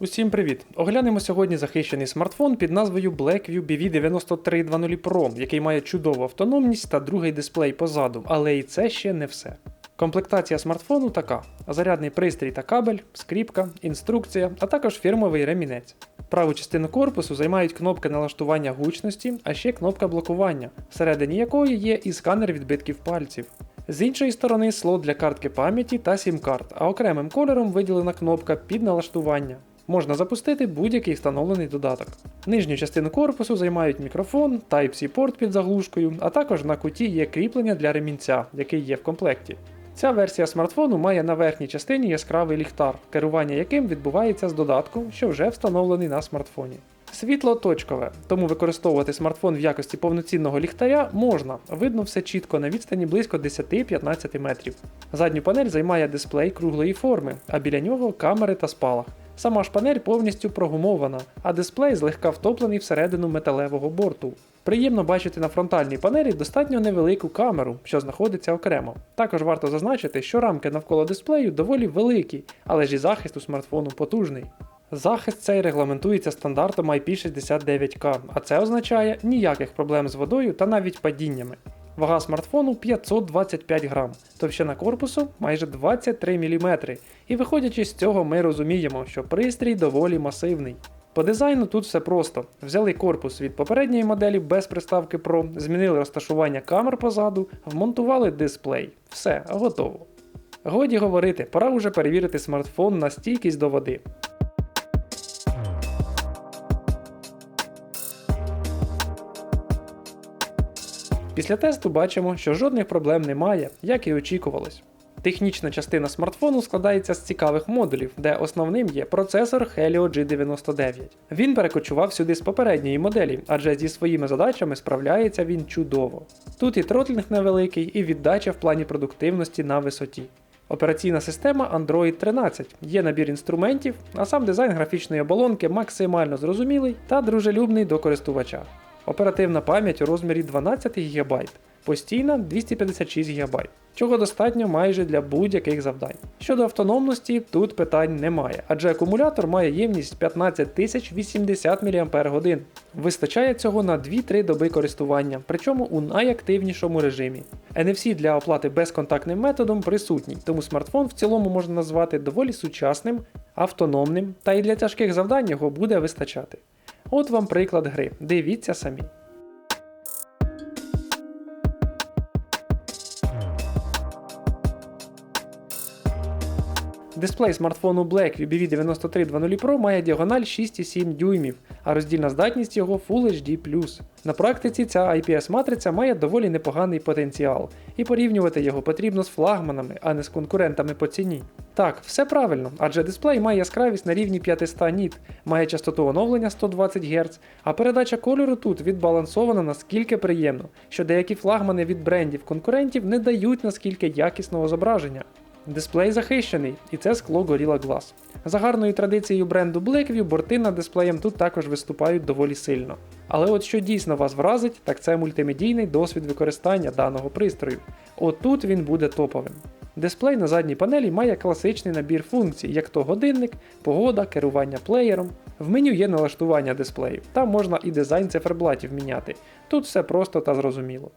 Усім привіт! Оглянемо сьогодні захищений смартфон під назвою Blackview BV9320 Pro, який має чудову автономність та другий дисплей позаду, але і це ще не все. Комплектація смартфону така: зарядний пристрій та кабель, скріпка, інструкція, а також фірмовий ремінець. Праву частину корпусу займають кнопки налаштування гучності, а ще кнопка блокування, всередині якої є і сканер відбитків пальців. З іншої сторони слот для картки пам'яті та сім-карт, а окремим кольором виділена кнопка під налаштування. Можна запустити будь-який встановлений додаток. Нижню частину корпусу займають мікрофон, Type-C порт під заглушкою, а також на куті є кріплення для ремінця, який є в комплекті. Ця версія смартфону має на верхній частині яскравий ліхтар, керування яким відбувається з додатку, що вже встановлений на смартфоні. Світло точкове, тому використовувати смартфон в якості повноцінного ліхтаря можна, видно все чітко на відстані близько 10-15 метрів. Задню панель займає дисплей круглої форми, а біля нього камери та спалах. Сама ж панель повністю прогумована, а дисплей злегка втоплений всередину металевого борту. Приємно бачити на фронтальній панелі достатньо невелику камеру, що знаходиться окремо. Також варто зазначити, що рамки навколо дисплею доволі великі, але ж і захист у смартфону потужний. Захист цей регламентується стандартом IP69K, а це означає ніяких проблем з водою та навіть падіннями. Вага смартфону 525 грам, товщина корпусу майже 23 мм, і виходячи з цього, ми розуміємо, що пристрій доволі масивний. По дизайну тут все просто. Взяли корпус від попередньої моделі без приставки Pro, змінили розташування камер позаду, вмонтували дисплей. Все, готово. Годі говорити, пора вже перевірити смартфон на стійкість до води. Після тесту бачимо, що жодних проблем немає, як і очікувалось. Технічна частина смартфону складається з цікавих модулів, де основним є процесор Helio G99. Він перекочував сюди з попередньої моделі, адже зі своїми задачами справляється він чудово. Тут і тротлінг невеликий, і віддача в плані продуктивності на висоті. Операційна система Android 13, є набір інструментів, а сам дизайн графічної оболонки максимально зрозумілий та дружелюбний до користувача. Оперативна пам'ять у розмірі 12 ГБ, постійна 256 ГБ, чого достатньо майже для будь-яких завдань. Щодо автономності, тут питань немає, адже акумулятор має ємність 15080 мАч. Вистачає цього на 2-3 доби користування, причому у найактивнішому режимі. NFC для оплати безконтактним методом присутній, тому смартфон в цілому можна назвати доволі сучасним, автономним, та і для тяжких завдань його буде вистачати. От вам приклад гри, дивіться самі. Дисплей смартфону Blackview BV9320 Pro має діагональ 6,7 дюймів, а роздільна здатність його Full HD+. На практиці ця IPS-матриця має доволі непоганий потенціал, і порівнювати його потрібно з флагманами, а не з конкурентами по ціні. Так, все правильно, адже дисплей має яскравість на рівні 500 ніт, має частоту оновлення 120 Гц, а передача кольору тут відбалансована наскільки приємно, що деякі флагмани від брендів конкурентів не дають наскільки якісного зображення. Дисплей захищений, і це скло Gorilla Glass. За гарною традицією бренду Blackview, борти над дисплеєм тут також виступають доволі сильно. Але от що дійсно вас вразить, так це мультимедійний досвід використання даного пристрою. От тут він буде топовим. Дисплей на задній панелі має класичний набір функцій, як то годинник, погода, керування плеєром. В меню є налаштування дисплею, там можна і дизайн циферблатів міняти. Тут все просто та зрозуміло.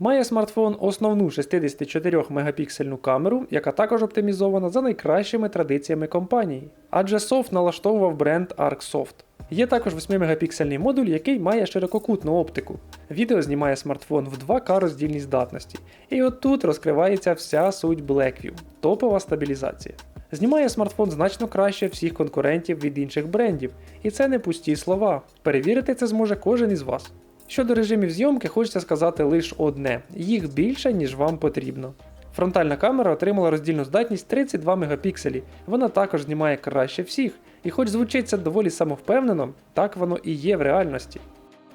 Має смартфон основну 64 мегапіксельну камеру, яка також оптимізована за найкращими традиціями компанії, адже софт налаштовував бренд ArcSoft. Є також 8 мегапіксельний модуль, який має ширококутну оптику. Відео знімає смартфон в 2К роздільній здатності. І от тут розкривається вся суть Blackview топова стабілізація. Знімає смартфон значно краще всіх конкурентів від інших брендів, і це не пусті слова. Перевірити це зможе кожен із вас. Щодо режимів зйомки, хочеться сказати лише одне: їх більше, ніж вам потрібно. Фронтальна камера отримала роздільну здатність 32 мегапікселі, вона також знімає краще всіх, і хоч звучить це доволі самовпевнено, так воно і є в реальності.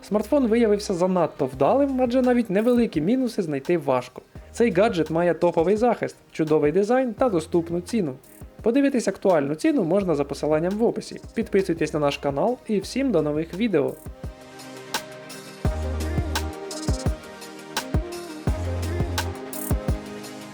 Смартфон виявився занадто вдалим, адже навіть невеликі мінуси знайти важко. Цей гаджет має топовий захист, чудовий дизайн та доступну ціну. Подивитись актуальну ціну можна за посиланням в описі. Підписуйтесь на наш канал і всім до нових відео.